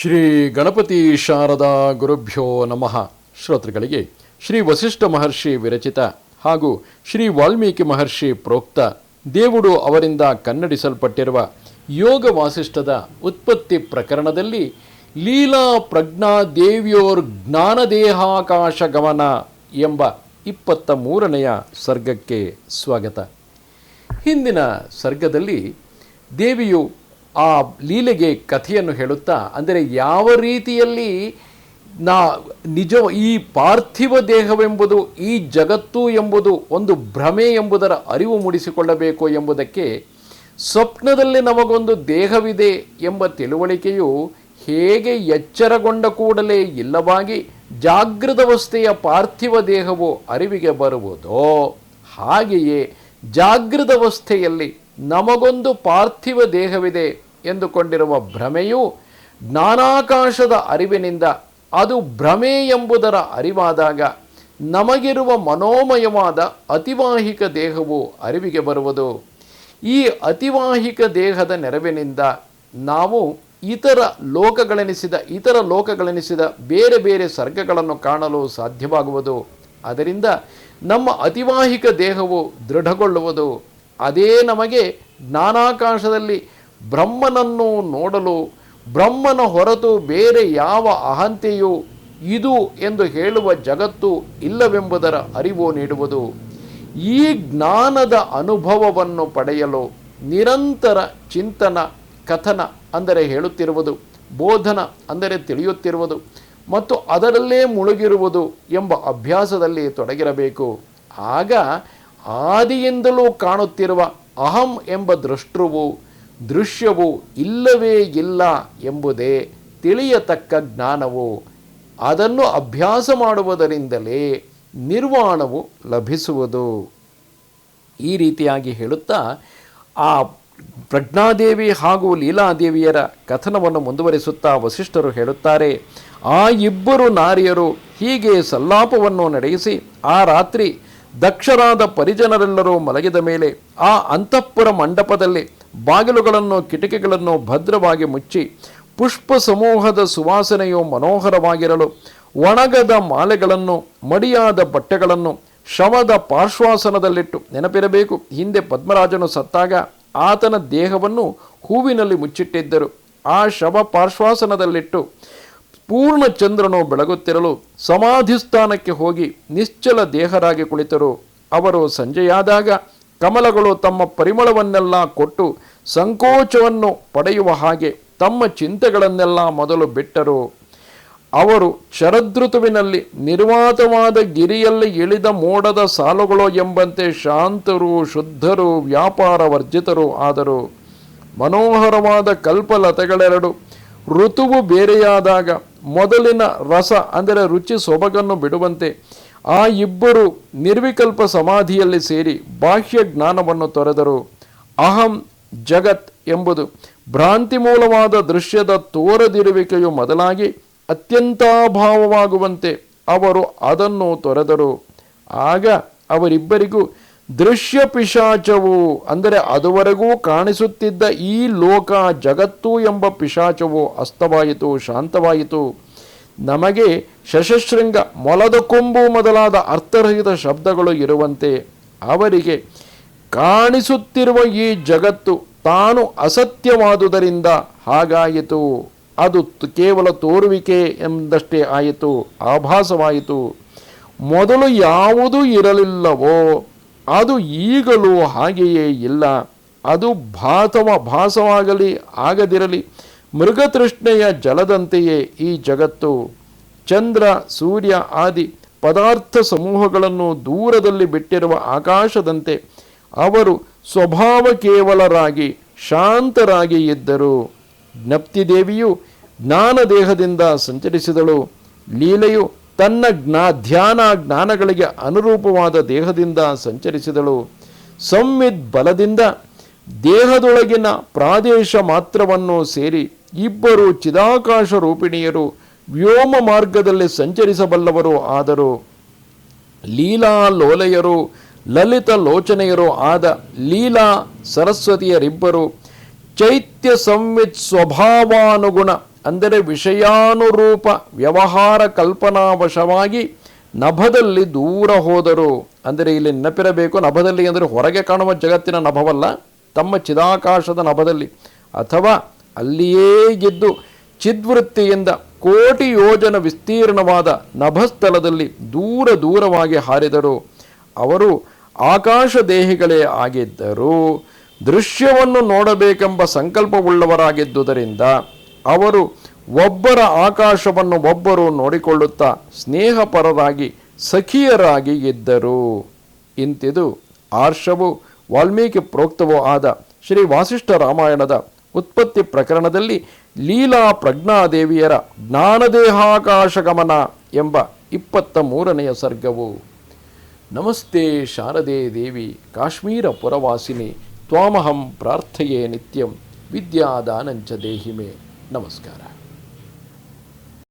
ಶ್ರೀ ಗಣಪತಿ ಶಾರದಾ ಗುರುಭ್ಯೋ ನಮಃ. ಶ್ರೋತೃಗಳಿಗೆ, ಶ್ರೀ ವಸಿಷ್ಠ ಮಹರ್ಷಿ ವಿರಚಿತ ಹಾಗೂ ಶ್ರೀ ವಾಲ್ಮೀಕಿ ಮಹರ್ಷಿ ಪ್ರೋಕ್ತ ದೇವುಡು ಅವರಿಂದ ಕನ್ನಡಿಸಲ್ಪಟ್ಟಿರುವ ಯೋಗ ವಾಸಿಷ್ಠದ ಉತ್ಪತ್ತಿ ಪ್ರಕರಣದಲ್ಲಿ ಲೀಲಾ ಪ್ರಜ್ಞಾ ದೇವಿಯೋರ್ ಜ್ಞಾನದೇಹಾಕಾಶ ಗಮನ ಎಂಬ ಇಪ್ಪತ್ತ ಮೂರನೆಯ ಸರ್ಗಕ್ಕೆ ಸ್ವಾಗತ. ಹಿಂದಿನ ಸರ್ಗದಲ್ಲಿ ದೇವಿಯು ಆ ಲೀಲೆಗೆ ಕಥೆಯನ್ನು ಹೇಳುತ್ತಾ, ಅಂದರೆ ಯಾವ ರೀತಿಯಲ್ಲಿ ನಾ ನಿಜ, ಈ ಪಾರ್ಥಿವ ದೇಹವೆಂಬುದು, ಈ ಜಗತ್ತು ಎಂಬುದು, ಒಂದು ಭ್ರಮೆ ಎಂಬುದರ ಅರಿವು ಮೂಡಿಸಿಕೊಳ್ಳಬೇಕು ಎಂಬುದಕ್ಕೆ ಸ್ವಪ್ನದಲ್ಲಿ ನಮಗೊಂದು ದೇಹವಿದೆ ಎಂಬ ತಿಳುವಳಿಕೆಯು ಹೇಗೆ ಎಚ್ಚರಗೊಂಡ ಕೂಡಲೇ ಇಲ್ಲವಾಗಿ ಜಾಗೃತವಸ್ಥೆಯ ಪಾರ್ಥಿವ ದೇಹವು ಅರಿವಿಗೆ ಬರುವುದೋ, ಹಾಗೆಯೇ ಜಾಗೃತವಸ್ಥೆಯಲ್ಲಿ ನಮಗೊಂದು ಪಾರ್ಥಿವ ದೇಹವಿದೆ ಎಂದುಕೊಂಡಿರುವ ಭ್ರಮೆಯು ಜ್ಞಾನಾಕಾಶದ ಅರಿವಿನಿಂದ ಅದು ಭ್ರಮೆ ಎಂಬುದರ ಅರಿವಾದಾಗ ನಮಗಿರುವ ಮನೋಮಯವಾದ ಅತಿವಾಹಿಕ ದೇಹವು ಅರಿವಿಗೆ ಬರುವುದು. ಈ ಅತಿವಾಹಿಕ ದೇಹದ ನೆರವಿನಿಂದ ನಾವು ಇತರ ಲೋಕಗಳೆನಿಸಿದ ಇತರ ಲೋಕಗಳೆನಿಸಿದ ಬೇರೆ ಬೇರೆ ಸರ್ಗಗಳನ್ನು ಕಾಣಲು ಸಾಧ್ಯವಾಗುವುದು. ಅದರಿಂದ ನಮ್ಮ ಅತಿವಾಹಿಕ ದೇಹವು ದೃಢಗೊಳ್ಳುವುದು. ಅದೇ ನಮಗೆ ಜ್ಞಾನಾಕಾಶದಲ್ಲಿ ಬ್ರಹ್ಮನನ್ನು ನೋಡಲು, ಬ್ರಹ್ಮನ ಹೊರತು ಬೇರೆ ಯಾವ ಅಹಂತೆಯೂ ಇದು ಎಂದು ಹೇಳುವ ಜಗತ್ತು ಇಲ್ಲವೆಂಬುದರ ಅರಿವು ನೀಡುವುದು. ಈ ಜ್ಞಾನದ ಅನುಭವವನ್ನು ಪಡೆಯಲು ನಿರಂತರ ಚಿಂತನ, ಕಥನ ಅಂದರೆ ಹೇಳುತ್ತಿರುವುದು, ಬೋಧನ ಅಂದರೆ ತಿಳಿಯುತ್ತಿರುವುದು ಮತ್ತು ಅದರಲ್ಲೇ ಮುಳುಗಿರುವುದು ಎಂಬ ಅಭ್ಯಾಸದಲ್ಲಿ ತೊಡಗಿರಬೇಕು. ಆಗ ಆದಿಯಿಂದಲೂ ಕಾಣುತ್ತಿರುವ ಅಹಂ ಎಂಬ ದೃಷ್ಟೃವು ದೃಶ್ಯವು ಇಲ್ಲವೇ ಇಲ್ಲ ಎಂಬುದೇ ತಿಳಿಯತಕ್ಕ ಜ್ಞಾನವು. ಅದನ್ನು ಅಭ್ಯಾಸ ಮಾಡುವುದರಿಂದಲೇ ನಿರ್ವಾಣವು ಲಭಿಸುವುದು. ಈ ರೀತಿಯಾಗಿ ಹೇಳುತ್ತಾ, ಆ ಪ್ರಜ್ಞಾದೇವಿ ಹಾಗೂ ಲೀಲಾದೇವಿಯರ ಕಥನವನ್ನು ಮುಂದುವರಿಸುತ್ತಾ ವಸಿಷ್ಠರು ಹೇಳುತ್ತಾರೆ, ಆ ಇಬ್ಬರು ನಾರಿಯರು ಹೀಗೆ ಸಲ್ಲಾಪವನ್ನು ನಡೆಸಿ ಆ ರಾತ್ರಿ ದಕ್ಷರಾದ ಪರಿಜನರೆಲ್ಲರೂ ಮಲಗಿದ ಮೇಲೆ ಆ ಅಂತಃಪುರ ಮಂಟಪದಲ್ಲಿ ಬಾಗಿಲುಗಳನ್ನು, ಕಿಟಕಿಗಳನ್ನು ಭದ್ರವಾಗಿ ಮುಚ್ಚಿ ಪುಷ್ಪ ಸಮೂಹದ ಸುವಾಸನೆಯು ಮನೋಹರವಾಗಿರಲು ಒಣಗದ ಮಾಲೆಗಳನ್ನು, ಮಡಿಯಾದ ಬಟ್ಟೆಗಳನ್ನು ಶವದ ಪಾರ್ಶ್ವಾಸನದಲ್ಲಿಟ್ಟು ನೆನಪಿರಬೇಕು. ಹಿಂದೆ ಪದ್ಮರಾಜನು ಸತ್ತಾಗ ಆತನ ದೇಹವನ್ನು ಹೂವಿನಲ್ಲಿ ಮುಚ್ಚಿಟ್ಟಿದ್ದರು. ಆ ಶವ ಪಾರ್ಶ್ವಾಸನದಲ್ಲಿಟ್ಟು ಪೂರ್ಣ ಚಂದ್ರನು ಬೆಳಗುತ್ತಿರಲು ಸಮಾಧಿ ಸ್ಥಾನಕ್ಕೆ ಹೋಗಿ ನಿಶ್ಚಲ ದೇಹರಾಗಿ ಕುಳಿತರು. ಅವರು ಸಂಜೆಯಾದಾಗ ಕಮಲಗಳು ತಮ್ಮ ಪರಿಮಳವನ್ನೆಲ್ಲ ಕೊಟ್ಟು ಸಂಕೋಚವನ್ನು ಪಡೆಯುವ ಹಾಗೆ ತಮ್ಮ ಚಿಂತೆಗಳನ್ನೆಲ್ಲ ಮೊದಲು ಬಿಟ್ಟರು. ಅವರು ಶರದೃತುವಿನಲ್ಲಿ ನಿರ್ವಾತವಾದ ಗಿರಿಯಲ್ಲಿ ಇಳಿದ ಮೋಡದ ಸಾಲುಗಳು ಎಂಬಂತೆ ಶಾಂತರು, ಶುದ್ಧರು ವ್ಯಾಪಾರ ವರ್ಜಿತರು ಆದರು. ಮನೋಹರವಾದ ಕಲ್ಪಲತೆಗಳೆರಡು ಋತುವು ಬೇರೆಯಾದಾಗ ಮೊದಲಿನ ರಸ, ಅಂದರೆ ರುಚಿ ಸೊಬಗನ್ನು ಬಿಡುವಂತೆ ಆ ಇಬ್ಬರು ನಿರ್ವಿಕಲ್ಪ ಸಮಾಧಿಯಲ್ಲಿ ಸೇರಿ ಬಾಹ್ಯ ಜ್ಞಾನವನ್ನು ತೊರೆದರು. ಅಹಂ ಜಗತ್ ಎಂಬುದು ಭ್ರಾಂತಿ ಮೂಲವಾದ ದೃಶ್ಯದ ತೋರದಿರುವಿಕೆಯು ಮೊದಲಾಗಿ ಅತ್ಯಂತಾಭಾವವಾಗುವಂತೆ ಅವರು ಅದನ್ನು ತೊರೆದರು. ಆಗ ಅವರಿಬ್ಬರಿಗೂ ದೃಶ್ಯ ಪಿಶಾಚವು, ಅಂದರೆ ಅದುವರೆಗೂ ಕಾಣಿಸುತ್ತಿದ್ದ ಈ ಲೋಕ ಜಗತ್ತು ಎಂಬ ಪಿಶಾಚವು ಅಸ್ತವಾಯಿತು, ಶಾಂತವಾಯಿತು. ನಮಗೆ ಶಶಶೃಂಗ ಮೊಲದ ಕೊಂಬು ಮೊದಲಾದ ಅರ್ಥರಹಿತ ಶಬ್ದಗಳು ಇರುವಂತೆ ಅವರಿಗೆ ಕಾಣಿಸುತ್ತಿರುವ ಈ ಜಗತ್ತು ತಾನು ಅಸತ್ಯವಾದುದರಿಂದ ಹಾಗಾಯಿತು. ಅದು ಕೇವಲ ತೋರುವಿಕೆ ಎಂದಷ್ಟೇ ಆಯಿತು, ಆಭಾಸವಾಯಿತು. ಮೊದಲು ಯಾವುದೂ ಇರಲಿಲ್ಲವೋ ಅದು ಈಗಲೂ ಹಾಗೆಯೇ ಇಲ್ಲ. ಅದು ಭಾತವ ಭಾಸವಾಗಲಿ, ಆಗದಿರಲಿ. ಮೃಗತೃಷ್ಣೆಯ ಜಲದಂತೆಯೇ ಈ ಜಗತ್ತು. ಚಂದ್ರ, ಸೂರ್ಯ ಆದಿ ಪದಾರ್ಥ ಸಮೂಹಗಳನ್ನು ದೂರದಲ್ಲಿ ಬಿಟ್ಟಿರುವ ಆಕಾಶದಂತೆ ಅವರು ಸ್ವಭಾವ ಕೇವಲರಾಗಿ ಶಾಂತರಾಗಿ ಇದ್ದರು. ಜ್ಞಪ್ತಿದೇವಿಯು ಜ್ಞಾನದೇಹದಿಂದ ಸಂಚರಿಸಿದಳು. ಲೀಲೆಯು ತನ್ನ ಜ್ಞಾ, ಧ್ಯಾನ ಜ್ಞಾನಗಳಿಗೆ ಅನುರೂಪವಾದ ದೇಹದಿಂದ ಸಂಚರಿಸಿದಳು. ಸಂವಿದ್ ಬಲದಿಂದ ದೇಹದೊಳಗಿನ ಪ್ರಾದೇಶ ಮಾತ್ರವನ್ನು ಸೇರಿ ಇಬ್ಬರು ಚಿದಾಕಾಶ ರೂಪಿಣಿಯರು ವ್ಯೋಮ ಮಾರ್ಗದಲ್ಲಿ ಸಂಚರಿಸಬಲ್ಲವರು ಆದರು. ಲೀಲಾ ಲೋಲೆಯರು, ಲಲಿತ ಲೋಚನೆಯರು ಆದ ಲೀಲಾ ಸರಸ್ವತಿಯರಿಬ್ಬರು ಚೈತ್ಯ ಸಂವಿತ್ ಸ್ವಭಾವಾನುಗುಣ ಅಂದರೆ ವಿಷಯಾನುರೂಪ ವ್ಯವಹಾರ ಕಲ್ಪನಾವಶವಾಗಿ ನಭದಲ್ಲಿ ದೂರ ಹೋದರು. ಅಂದರೆ ಇಲ್ಲಿ ನೆನಪಿರಬೇಕು, ನಭದಲ್ಲಿ ಅಂದರೆ ಹೊರಗೆ ಕಾಣುವ ಜಗತ್ತಿನ ನಭವಲ್ಲ, ತಮ್ಮ ಚಿದಾಕಾಶದ ನಭದಲ್ಲಿ. ಅಥವಾ ಅಲ್ಲಿಯೇ ಗೆದ್ದು ಚಿದ್ವೃತ್ತಿಯಿಂದ ಕೋಟಿ ಯೋಜನ ವಿಸ್ತೀರ್ಣವಾದ ನಭಸ್ಥಳದಲ್ಲಿ ದೂರ ದೂರವಾಗಿ ಹಾರಿದರು. ಅವರು ಆಕಾಶ ದೇಹಿಗಳೇ ಆಗಿದ್ದರು. ದೃಶ್ಯವನ್ನು ನೋಡಬೇಕೆಂಬ ಸಂಕಲ್ಪವುಳ್ಳವರಾಗಿದ್ದುದರಿಂದ ಅವರು ಒಬ್ಬರ ಆಕಾಶವನ್ನು ಒಬ್ಬರು ನೋಡಿಕೊಳ್ಳುತ್ತಾ ಸ್ನೇಹಪರರಾಗಿ ಸಖಿಯರಾಗಿ ಇದ್ದರು. ಇಂತಿದು ಆರ್ಷವು ವಾಲ್ಮೀಕಿ ಪ್ರೋಕ್ತವೂ ಆದ ಶ್ರೀ ವಾಸಿಷ್ಠ ರಾಮಾಯಣದ ಉತ್ಪತ್ತಿ ಪ್ರಕರಣದಲ್ಲಿ ಲೀಲಾ ಪ್ರಜ್ಞಾದೇವಿಯರ ಜ್ಞಾನದೇಹಾಕಾಶಗಮನ ಎಂಬ ಇಪ್ಪತ್ತ ಮೂರನೆಯ ಸರ್ಗವು. ನಮಸ್ತೆ ಶಾರದೆ ದೇವಿ ಕಾಶ್ಮೀರ ಪುರವಾಸಿನಿ, ತ್ವಾಮಹಂ ಪ್ರಾರ್ಥೆಯೇ ನಿತ್ಯಂ ವಿದ್ಯಾದಾನಂಚ ದೇಹಿಮೆ. ನಮಸ್ಕಾರ.